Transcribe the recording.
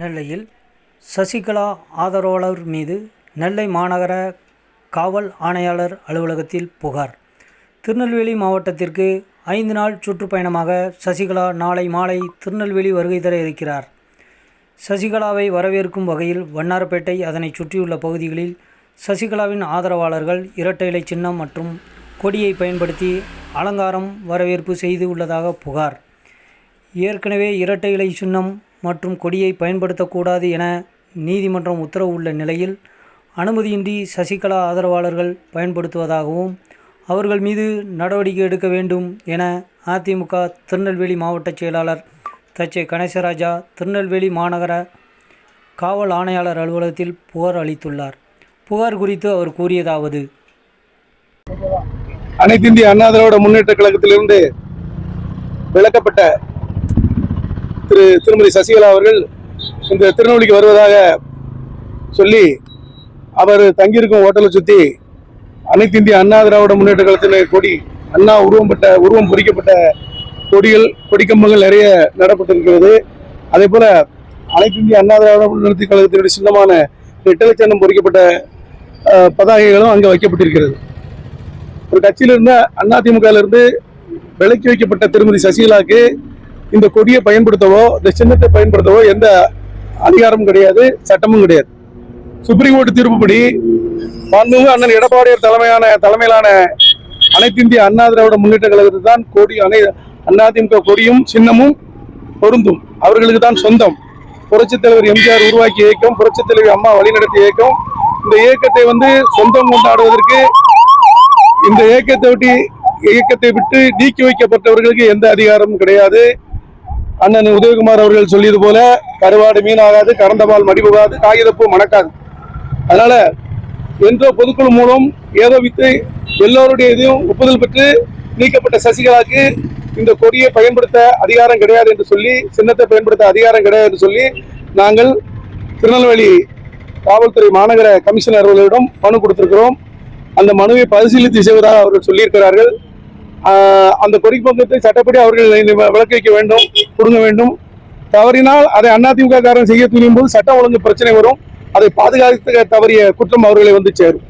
நெல்லையில் சசிகலா ஆதரவாளர் மீது நெல்லை மாநகர காவல் ஆணையாளர் அலுவலகத்தில் புகார். திருநெல்வேலி மாவட்டத்திற்கு ஐந்து நாள் சுற்றுப்பயணமாக சசிகலா நாளை மாலை திருநெல்வேலி வருகை தர இருக்கிறார். சசிகலாவை வரவேற்கும் வகையில் வண்ணாரப்பேட்டை அதனைச் சுற்றியுள்ள பகுதிகளில் சசிகலாவின் ஆதரவாளர்கள் இரட்டை இலை சின்னம் மற்றும் கொடியை பயன்படுத்தி அலங்காரம் வரவேற்பு செய்து உள்ளதாக புகார். ஏற்கனவே இரட்டை இலை சின்னம் மற்றும் கொடியை பயன்படுத்தக்கூடாது என நீதிமன்றம் உத்தரவு உள்ள நிலையில் அனுமதியின்றி சசிகலா ஆதரவாளர்கள் பயன்படுத்துவதாகவும் அவர்கள் மீது நடவடிக்கை எடுக்க வேண்டும் என அதிமுக திருநெல்வேலி மாவட்ட செயலாளர் தச்சை கணேசராஜா திருநெல்வேலி மாநகர காவல் ஆணையாளர் அலுவலகத்தில் புகார் அளித்துள்ளார். புகார் குறித்து அவர் கூறியதாவது அனைத்து இந்திய அண்ணா திராவிட முன்னேற்ற கழகத்திலிருந்து விளக்கப்பட்ட திரு திருமதி சசிகலா அவர்கள் இந்த திருநெல்வேலிக்கு வருவதாக சொல்லி அவர் தங்கியிருக்கும் ஹோட்டலை சுற்றி அனைத்து இந்திய அண்ணா திராவிட முன்னேற்ற கழகத்தின் கொடி அண்ணா உருவம் பெற்ற உருவம் பொறிக்கப்பட்ட கொடிகள் கொடிக்கம்பங்கள் நிறைய நடப்பட்டிருக்கிறது. அதே போல அனைத்து இந்திய அண்ணா திராவிட முன்னேற்ற கழகத்தினுடைய சின்னமான ரெட்டலை சின்னம் பொறிக்கப்பட்ட பதாகைகளும் அங்கே வைக்கப்பட்டிருக்கிறது. ஒரு கட்சியிலிருந்து இருந்த விலக்கி வைக்கப்பட்ட திருமதி சசிகலாவுக்கு இந்த கொடியை பயன்படுத்தவோ இந்த சின்னத்தை பயன்படுத்தவோ எந்த அதிகாரமும் கிடையாது சட்டமும் கிடையாது. சுப்ரீம் கோர்ட் தீர்ப்புப்படி பன்முக அண்ணன் எடப்பாடியார் தலைமையான தலைமையிலான அனைத்து இந்திய அண்ணா திராவிட முன்னேற்ற கழகத்தில் தான் கொடி அனை அதிமுக கொடியும் சின்னமும் பொருந்தும். அவர்களுக்கு தான் சொந்தம். புரட்சித் தலைவர் எம்ஜிஆர் உருவாக்கிய இயக்கம் புரட்சித் தலைவர் அம்மா வழிநடத்திய இயக்கம். இந்த இயக்கத்தை வந்து சொந்தம் கொண்டாடுவதற்கு இந்த இயக்கத்தை விட்டு இயக்கத்தை விட்டு நீக்கி வைக்கப்பட்டவர்களுக்கு எந்த அதிகாரமும் கிடையாது. அண்ணன் உதயகுமார் அவர்கள் சொல்லியது போல கருவாடு மீனாகாது கறந்தபால் மடிபுகாது காகிதப்பூ மணக்காது. அதனால என்ற பொதுக்குழு மூலம் ஏதோ வித்து எல்லோருடைய இதையும் ஒப்புதல் பெற்று நீக்கப்பட்ட சசிகலாக்கு இந்த கொடியை பயன்படுத்த அதிகாரம் கிடையாது என்று சொல்லி சின்னத்தை பயன்படுத்த அதிகாரம் கிடையாது என்று சொல்லி நாங்கள் திருநெல்வேலி காவல்துறை மாநகர கமிஷனர் அவர்களிடம் மனு கொடுத்திருக்கிறோம். அந்த மனுவை பரிசீலித்து செய்வதாக அவர்கள் சொல்லியிருக்கிறார்கள். அந்த கொடி பங்கத்தை சட்டப்படி அவர்கள் விளக்கு வைக்க வேண்டும் கொடுங்க வேண்டும். தவறினால் அதை அதிமுக காரன் செய்ய துணியும் போது சட்டம் ஒழுங்கு பிரச்சனை வரும். அதை பாதுகாக்க தவறிய குற்றம் அவர்களை வந்து சேரும்.